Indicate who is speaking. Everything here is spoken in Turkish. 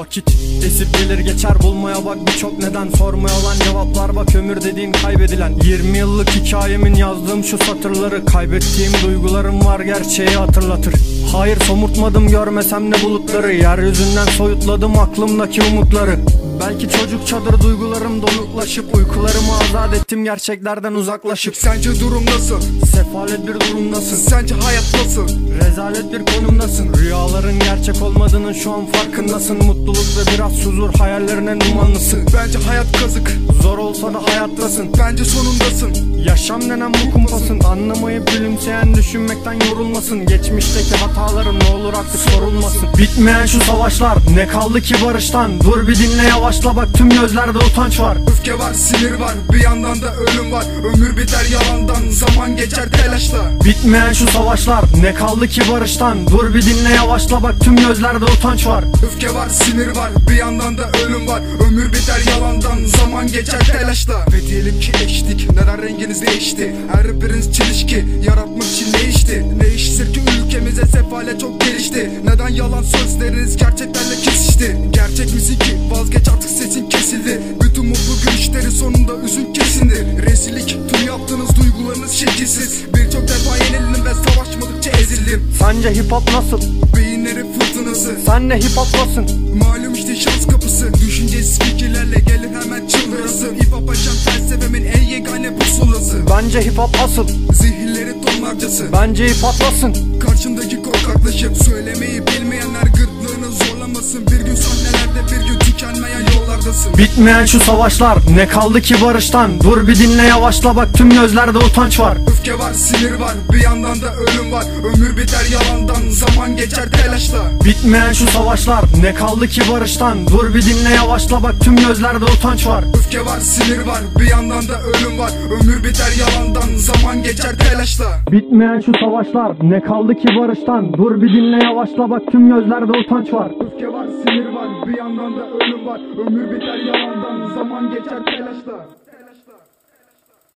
Speaker 1: vakit Esip gelir geçer. Bulmaya bak birçok neden. Sormaya olan cevaplar bak. Ömür dediğin kaybedilen. 20 yıllık hikayemin yazdığım şu satırları Kaybettiğim duygularım var gerçeği hatırlatır. Hayır somurtmadım görmesem ne bulutları. Yeryüzünden soyutladım aklımdaki umutları Belki çocukçadır duygularım donuklaşıp Uykularımı azat ettim gerçeklerden uzaklaşıp.
Speaker 2: Sence durum nasıl?
Speaker 1: Sefalet bir durumdasın
Speaker 2: Sence hayat nasıl?
Speaker 1: Rezalet bir konumdasın Rüyaların gerçek olmadığının şu an farkındasın. Mutluluk ve biraz huzur hayallerine dumanlısın
Speaker 2: Bence hayat kazık.
Speaker 1: Zor olsa da hayattasın.
Speaker 2: Bence sonundasın.
Speaker 1: Yaşam denen bu kumpasın Anlamayıp gülümseyen düşünmekten yorulmasın. Geçmişteki hataların ne olur artık sorulmasın. Bitmeyen şu savaşlar. Ne kaldı ki barıştan? Dur bir dinle yavaşla bak tüm gözlerde utanç var.
Speaker 2: Öfke var, sinir var, bir yandan da ölüm var. Ömür biter yalandan, zaman geçer telaşla.
Speaker 1: Bitmeyen şu savaşlar ne kaldı ki barıştan? Dur bir dinle yavaşla bak tüm gözlerde utanç var.
Speaker 2: Öfke var, sinir var, bir yandan da ölüm var. Ömür biter yalandan, zaman geçer telaşla. Ve diyelim ki eştik, neden renginiz değişti? Her biriniz çelişki, yaratmak için ne işti Ne iştir ki ülkemize sefalet çok gelişti? Neden yalan sözleriniz şekilsiz Birçok defa yenildim ve savaşmadıkça ezildim.
Speaker 1: Sence hip hop nasıl?
Speaker 2: Beyinleri fırtınası.
Speaker 1: Sen de hip hoplasın
Speaker 2: Malum işte şans kapısı. Düşüncesiz fikirlerle gelir hemen çıldırası. Hip hop aşan felsefemin en yegane pusulası.
Speaker 1: Bence hip hop asıl.
Speaker 2: Zihirleri tonlarcası.
Speaker 1: Bence hip hoplasın
Speaker 2: Karşımdaki korkaklaşıp Söylemeyi bilmeyenler gırtlığını zorlamasın. Bir
Speaker 1: Bitmeyen şu savaşlar ne kaldı ki barıştan? Dur bir dinle yavaşla bak tüm gözlerde utanç var.
Speaker 2: Öfke var, sinir var, bir yandan da ölüm var. Ömür biter yalandan, zaman geçer telaşla.
Speaker 1: Bitmeyen şu savaşlar ne kaldı ki barıştan? Dur bir dinle yavaşla bak tüm gözlerde utanç var.
Speaker 2: Öfke var, sinir var, bir yandan da ölüm var. Ömür biter yalandan, zaman geçer telaşla.
Speaker 1: Bitmeyen şu savaşlar ne kaldı ki barıştan? Dur bir dinle yavaşla bak tüm gözlerde utanç var.
Speaker 2: Öfke var, sinir var, bir yandan da ölüm var. Ömür biter yalandan, zaman geçer telaşla